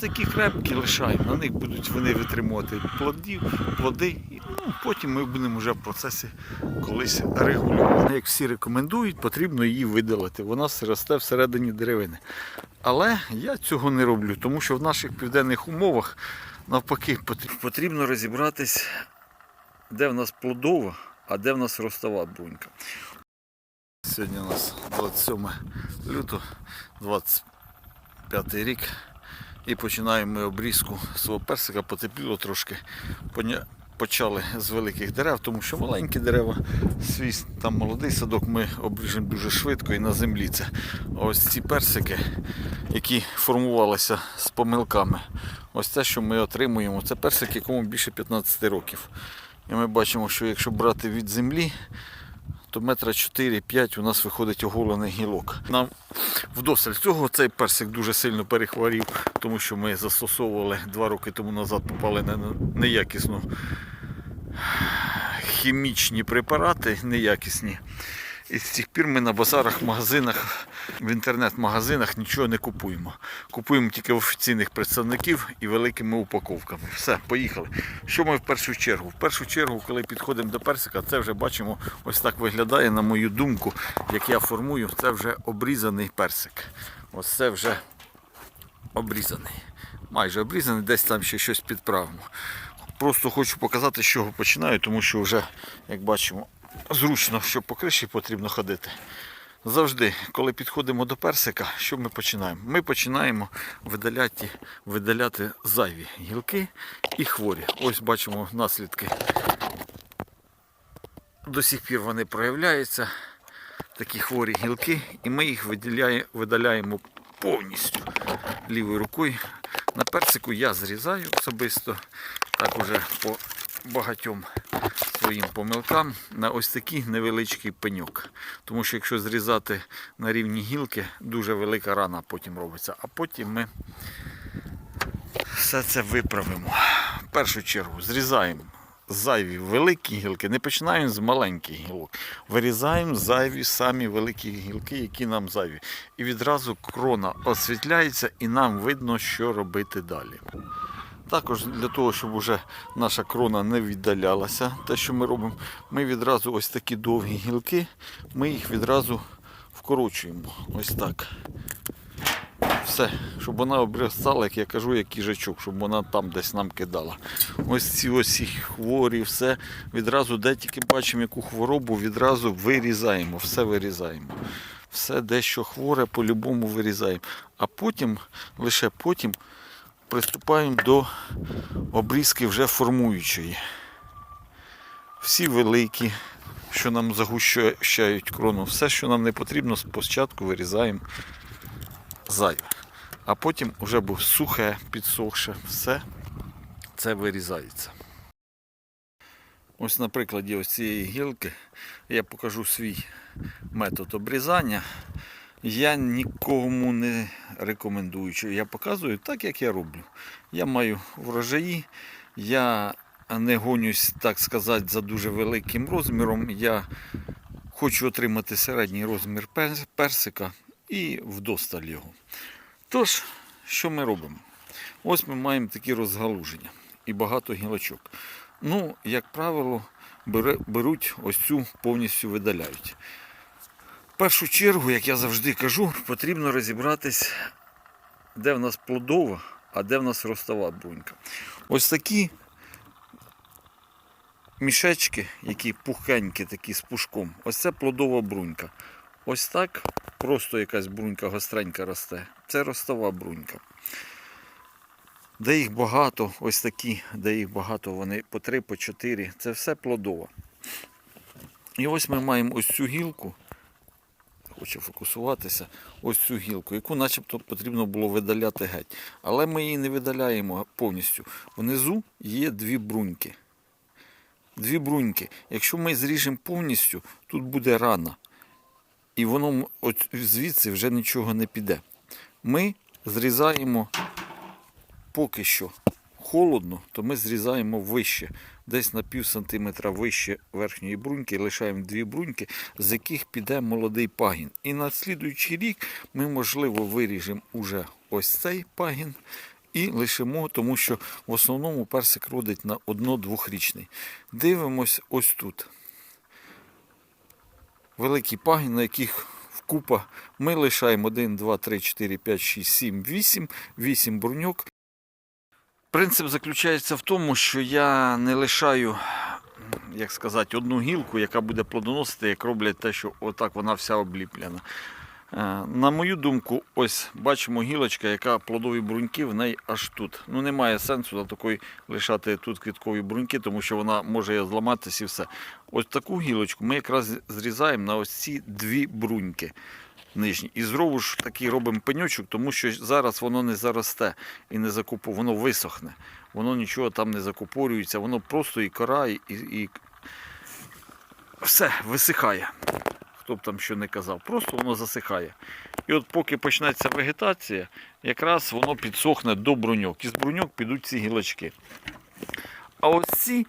такі крепкі лишаємо, на них будуть вони витримувати плодів, плоди. І, ну, потім ми будемо вже в процесі колись регулювати. Як всі рекомендують, потрібно її видалити. Вона росте всередині деревини. Але я цього не роблю, тому що в наших південних умовах навпаки потрібно розібратись, де в нас плодова, а де в нас ростова брунька. Сьогодні у нас 27 лютого, 25 рік. І починаємо обрізку свого персика, потепліло трошки. Почали з великих дерев, тому що маленькі дерева, свій там молодий садок ми обріжемо дуже швидко і на землі це. А ось ці персики, які формувалися з помилками, ось те, що ми отримуємо, це персик, якому більше 15 років. І ми бачимо, що якщо брати від землі, то метра 4-5 у нас виходить оголений гілок. Нам вдосталь цього цей персик дуже сильно перехворів, тому що ми застосовували два роки тому назад, попали на неякісну хімічні препарати, неякісні. І з тих пір ми на базарах, магазинах, в інтернет-магазинах нічого не купуємо. Купуємо тільки офіційних представників і великими упаковками. Все, поїхали. Що ми в першу чергу? В першу чергу, коли підходимо до персика, це вже бачимо, ось так виглядає, на мою думку, як я формую, це вже обрізаний персик. Ось це вже обрізаний. Майже обрізаний, десь там ще щось підправимо. Просто хочу показати, з чого починаю, тому що вже, як бачимо, зручно, що по криші потрібно ходити. Завжди, коли підходимо до персика, що ми починаємо? Ми починаємо видаляти, видаляти зайві гілки і хворі. Ось бачимо наслідки. До сих пір вони проявляються, такі хворі гілки, і ми їх видаляємо повністю лівою рукою. На персику я зрізаю особисто, так уже по багатьом своїм помилкам на ось такий невеличкий пеньок. Тому що якщо зрізати на рівні гілки, дуже велика рана потім робиться. А потім ми все це виправимо. В першу чергу зрізаємо зайві великі гілки, не починаємо з маленьких гілок. Вирізаємо зайві самі великі гілки, які нам зайві. І відразу крона освітляється і нам видно, що робити далі. Також для того, щоб уже наша крона не віддалялася, те, що ми робимо, ми відразу ось такі довгі гілки, ми їх відразу вкорочуємо. Ось так. Все, щоб вона обростала, як я кажу, як їжачок, щоб вона там десь нам кидала. Ось ці ось ці хворі, все відразу, де тільки бачимо яку хворобу, відразу вирізаємо, все вирізаємо. Все дещо хворе, по-любому вирізаємо. А потім, лише потім приступаємо до обрізки вже формуючої. Всі великі, що нам загущають крону, все, що нам не потрібно, спочатку вирізаємо зайве. А потім вже був сухе, підсохше, все це вирізається. Ось на прикладі ось цієї гілки я покажу свій метод обрізання. Я нікому не рекомендую. що Я показую так, як я роблю. Я маю врожаї, я не гонюсь, так сказати, за дуже великим розміром. Я хочу отримати середній розмір персика і вдосталь його. Тож, що ми робимо? Ось ми маємо такі розгалуження і багато гілочок. Ну, як правило, беруть ось цю повністю видаляють. Першу чергу, як я завжди кажу, потрібно розібратись, де в нас плодова, а де в нас ростова брунька. Ось такі мішечки, які пухенькі, такі з пушком. Ось це плодова брунька. Ось так просто якась брунька гостренька росте. Це ростова брунька. Де їх багато, ось такі, де їх багато, вони по три, по чотири. Це все плодова. І ось ми маємо ось цю гілку. Хочу фокусуватися, ось цю гілку, яку начебто потрібно було видаляти геть. Але ми її не видаляємо повністю. Внизу є дві бруньки. Дві бруньки. Якщо ми зріжемо повністю, тут буде рана. І воно звідси вже нічого не піде. Ми зрізаємо поки що холодно, то ми зрізаємо вище, десь на пів сантиметра вище верхньої бруньки, лишаємо дві бруньки, з яких піде молодий пагін. І на слідуючий рік ми, можливо, виріжемо уже ось цей пагін і лишимо, тому що в основному персик родить на одно-двохрічний. Дивимось ось тут. Великі пагін, на яких вкупа ми лишаємо 1, 2, 3, 4, 5, 6, 7, 8, 8 бруньок. Принцип заключається в тому, що я не лишаю, як сказати, одну гілку, яка буде плодоносити, як роблять те, що отак вона вся обліплена. Е, На мою думку, ось бачимо гілочка, яка плодові бруньки в неї аж тут. Ну немає сенсу на такої лишати тут квіткові бруньки, тому що вона може зламатися і все. Ось таку гілочку ми якраз зрізаємо на ось ці дві бруньки нижні. І знову ж таки робимо пеньочок, тому що зараз воно не заросте і не закупу, воно висохне. Воно нічого там не закупорюється, воно просто і кора, і, і все висихає. Хто б там що не казав, просто воно засихає. І от поки почнеться вегетація, якраз воно підсохне до бруньок. І з бруньок підуть ці гілочки. А ось ці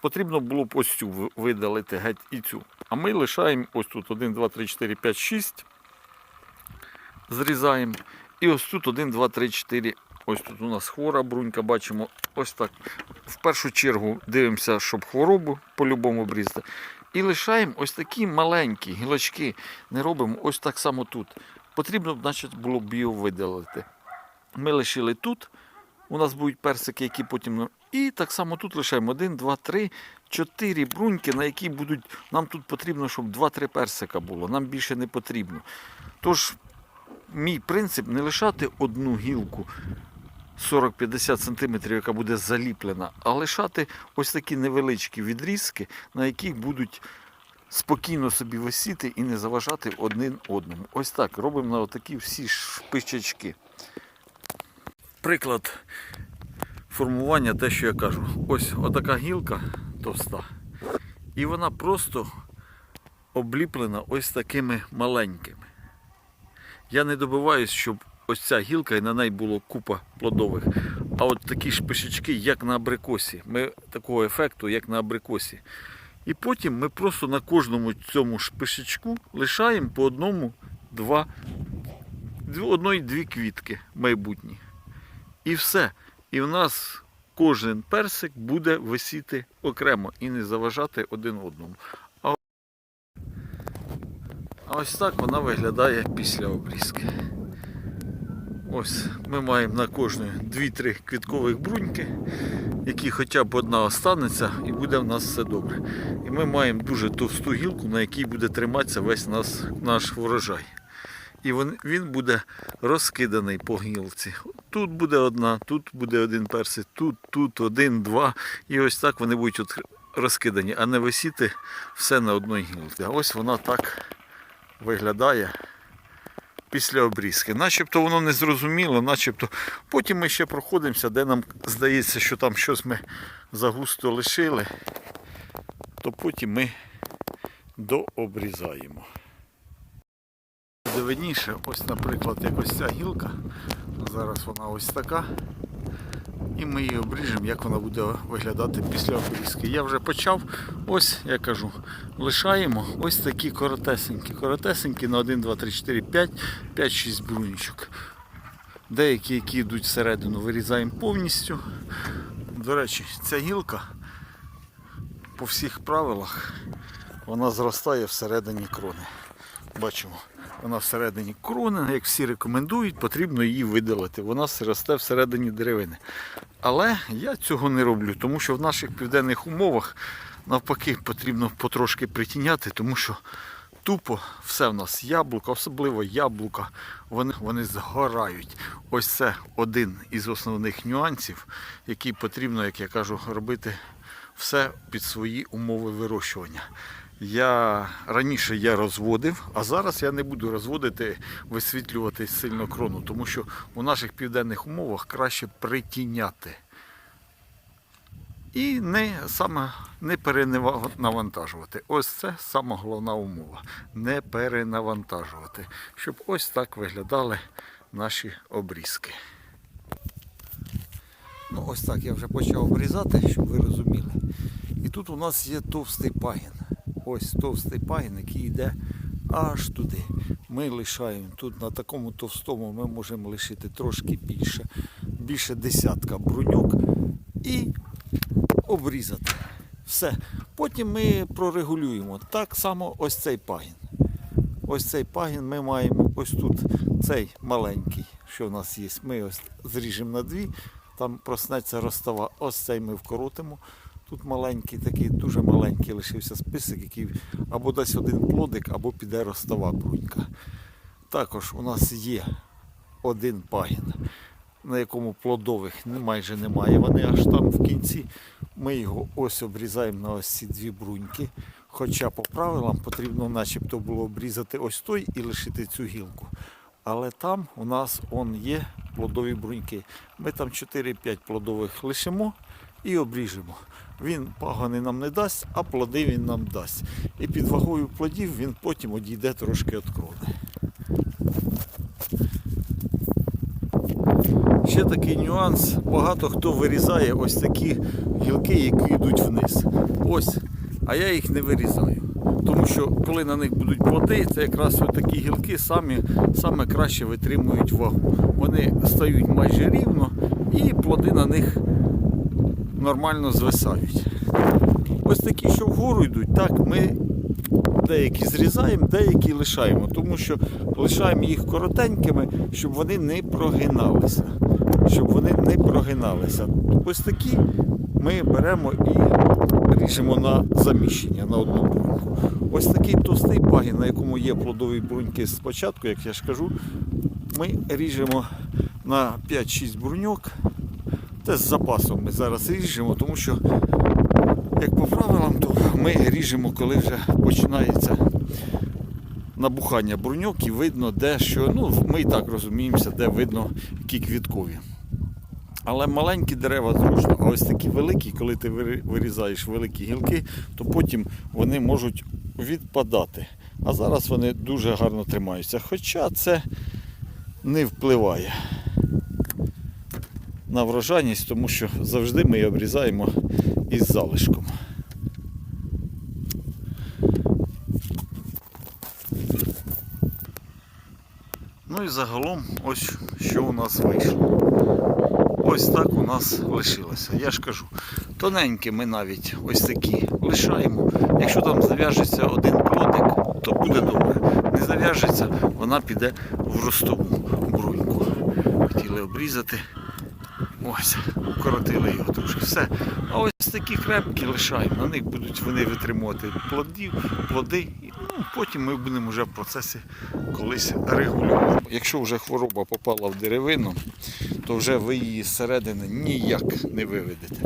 потрібно було б ось цю видалити геть і цю. А ми лишаємо ось тут 1, 2, 3, 4, 5, 6. Зрізаємо. І ось тут 1, 2, 3, 4. Ось тут у нас хвора брунька, бачимо. Ось так. В першу чергу дивимося, щоб хворобу по-любому обрізати. І лишаємо ось такі маленькі гілочки. Не робимо ось так само тут. Потрібно, значить, було б його видалити. Ми лишили тут. У нас будуть персики, які потім. І так само тут лишаємо 1, 2, 3, 4 бруньки, на які будуть. Нам тут потрібно, щоб 2-3 персика було. Нам більше не потрібно. Тож, мій принцип не лишати одну гілку 40-50 см, яка буде заліплена, а лишати ось такі невеличкі відрізки, на яких будуть спокійно собі висіти і не заважати один одному. Ось так робимо на отакі всі шпичачки. Приклад формування, те, що я кажу. Ось отака гілка товста. І вона просто обліплена ось такими маленькими. Я не добиваюсь, щоб ось ця гілка і на неї було купа плодових. А от такі шпишечки, як на абрикосі. Ми такого ефекту, як на абрикосі. І потім ми просто на кожному цьому шпишечку лишаємо по одному, два, одної-дві квітки майбутні. І все. І в нас кожен персик буде висіти окремо і не заважати один одному. А ось так вона виглядає після обрізки. Ось ми маємо на кожної 2-3 квіткових бруньки, які хоча б одна останеться, і буде в нас все добре. І ми маємо дуже товсту гілку, на якій буде триматися весь нас, наш врожай. І він буде розкиданий по гілці. Тут буде одна, тут буде один персик, тут, тут один, два. І ось так вони будуть от розкидані, а не висіти все на одній гілці. Ось вона так виглядає після обрізки. Начебто воно не зрозуміло, начебто. Потім ми ще проходимося, де нам здається, що там щось ми загусто лишили, то потім ми дообрізаємо. Дивніше, ось, наприклад, як ось ця гілка. Зараз вона ось така. І ми її обріжемо, як вона буде виглядати після обрізки. Я вже почав, ось я кажу, лишаємо ось такі коротесенькі. Коротесенькі на 1, 2, 3, 4, 5, 5, 6 брунічок. Деякі, які йдуть всередину, вирізаємо повністю. До речі, ця гілка по всіх правилах вона зростає всередині крони. Бачимо, вона всередині крони, як всі рекомендують, потрібно її видалити. Вона росте всередині деревини. Але я цього не роблю, тому що в наших південних умовах навпаки потрібно потрошки притіняти, тому що тупо все в нас яблука, особливо яблука, вони, вони згорають. Ось це один із основних нюансів, який потрібно, як я кажу, робити все під свої умови вирощування. Я раніше я розводив, а зараз я не буду розводити, висвітлювати сильно крону, тому що у наших південних умовах краще притіняти. І не саме не перенавантажувати. Ось це сама головна умова. Не перенавантажувати. Щоб ось так виглядали наші обрізки. Ну, ось так я вже почав обрізати, щоб ви розуміли. І тут у нас є товстий пагін. Ось товстий пагін, який йде аж туди. Ми лишаємо тут на такому товстому ми можемо лишити трошки більше. більше десятка бруньок і обрізати. Все. Потім ми прорегулюємо. Так само ось цей пагін. Ось цей пагін ми маємо ось тут цей маленький, що в нас є. Ми ось зріжемо на дві, там проснеться розстава. Ось цей ми вкоротимо. Тут маленький, такий дуже маленький лишився список, який або дасть один плодик, або піде розстава брунька. Також у нас є один пагін, на якому плодових майже немає. Вони аж там в кінці. Ми його ось обрізаємо на ось ці дві бруньки. Хоча по правилам потрібно начебто було обрізати ось той і лишити цю гілку. Але там у нас он є плодові бруньки. Ми там 4-5 плодових лишимо і обріжемо. Він пагони нам не дасть, а плоди він нам дасть. І під вагою плодів він потім одійде трошки від крони. Ще такий нюанс. Багато хто вирізає ось такі гілки, які йдуть вниз. Ось. А я їх не вирізаю. Тому що коли на них будуть плоди, це якраз ось такі гілки самі, саме краще витримують вагу. Вони стають майже рівно і плоди на них нормально звисають. Ось такі, що вгору йдуть, так ми деякі зрізаємо, деякі лишаємо, тому що лишаємо їх коротенькими, щоб вони не прогиналися. Щоб вони не прогиналися. Ось такі ми беремо і ріжемо на заміщення на одну бруньку. Ось такий товстий пагін, на якому є плодові бруньки спочатку, як я ж кажу, ми ріжемо на 5-6 бруньок. Те з запасом ми зараз ріжемо, тому що як по правилам, то ми ріжемо, коли вже починається набухання бруньок і видно, де що. Ну, ми і так розуміємося, де видно, які квіткові. Але маленькі дерева зручно, а ось такі великі, коли ти вирізаєш великі гілки, то потім вони можуть відпадати. А зараз вони дуже гарно тримаються. Хоча це не впливає на врожайність, тому що завжди ми її обрізаємо із залишком. Ну і загалом ось що у нас вийшло. Ось так у нас лишилося. Я ж кажу, тоненькі ми навіть ось такі лишаємо. Якщо там зав'яжеться один плодик, то буде добре. Не зав'яжеться, вона піде в ростову бруньку. Хотіли обрізати. Ось, укоротили його трошки. Все. А ось такі крепкі лишаємо. На них будуть вони витримувати плодів, плоди. І, Ну, потім ми будемо вже в процесі колись регулювати. Якщо вже хвороба попала в деревину, то вже ви її зсередини ніяк не виведете.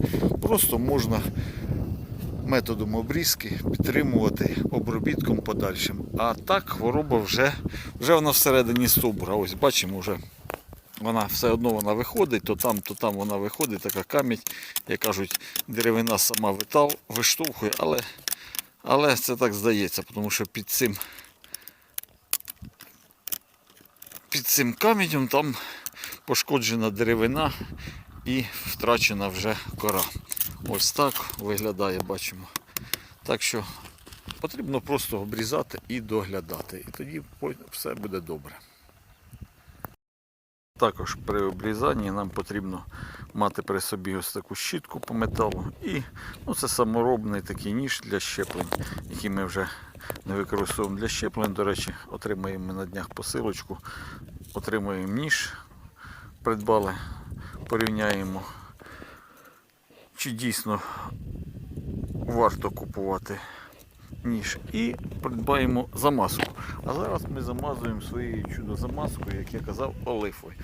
Просто можна методом обрізки підтримувати обробітком подальшим. А так хвороба вже, вже вона всередині стовбура. Ось бачимо вже. Вона все одно вона виходить, то там, то там вона виходить, така камінь, як кажуть, деревина сама витал, виштовхує, але, але це так здається, тому що під цим, під цим каменем там пошкоджена деревина і втрачена вже кора. Ось так виглядає, бачимо. Так що потрібно просто обрізати і доглядати. І тоді все буде добре. Також при обрізанні нам потрібно мати при собі ось таку щітку по металу. І ну, це саморобний такий ніж для щеплень, який ми вже не використовуємо для щеплень. До речі, отримаємо ми на днях посилочку, отримаємо ніж, придбали, порівняємо, чи дійсно варто купувати ніж і придбаємо замазку. А зараз ми замазуємо своєю чудо-замазкою, як я казав, олифою.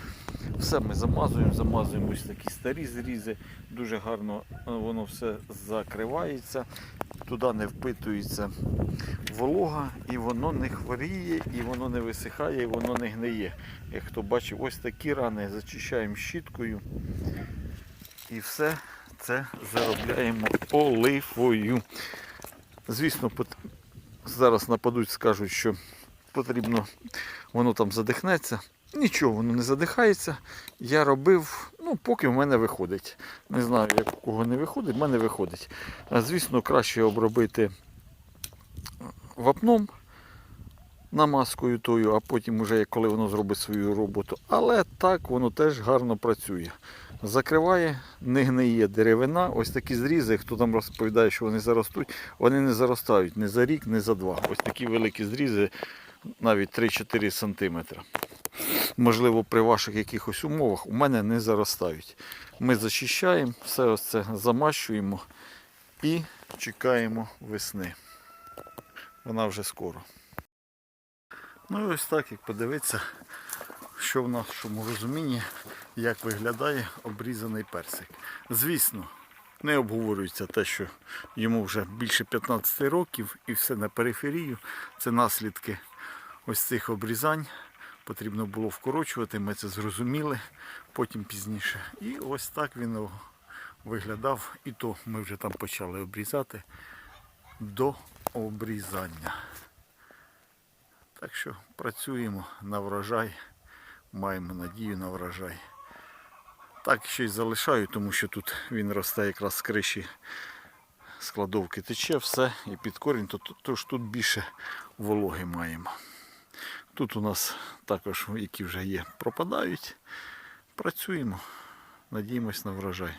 Все ми замазуємо, замазуємо ось такі старі зрізи, дуже гарно е, воно все закривається, туди не впитується волога, і воно не хворіє, і воно не висихає, і воно не гниє. Як хто бачив, ось такі рани зачищаємо щіткою. І все це заробляємо олифою. Звісно, зараз нападуть, скажуть, що потрібно, воно там задихнеться. Нічого, воно не задихається. Я робив, ну, поки в мене виходить. Не знаю, як у кого не виходить, в мене виходить. Звісно, краще обробити вапном намазкою тою, а потім, уже, коли воно зробить свою роботу. Але так воно теж гарно працює. Закриває, не гниє деревина. Ось такі зрізи, хто там розповідає, що вони заростуть, вони не заростають ні за рік, ні за два. Ось такі великі зрізи, навіть 3-4 см. Можливо, при ваших якихось умовах у мене не заростають. Ми зачищаємо, все ось це замащуємо і чекаємо весни. Вона вже скоро. Ну і ось так, як подивитися, що в нашому розумінні, як виглядає обрізаний персик. Звісно, не обговорюється те, що йому вже більше 15 років і все на периферію. Це наслідки ось цих обрізань. Потрібно було вкорочувати, ми це зрозуміли потім пізніше. І ось так він виглядав. І то ми вже там почали обрізати до обрізання. Так що працюємо на врожай, маємо надію на врожай. Так ще й залишаю, тому що тут він росте якраз з криші складовки тече, все і під корінь, то, тож тут більше вологи маємо. Тут у нас також, які вже є, пропадають. Працюємо, надіємось на врожай.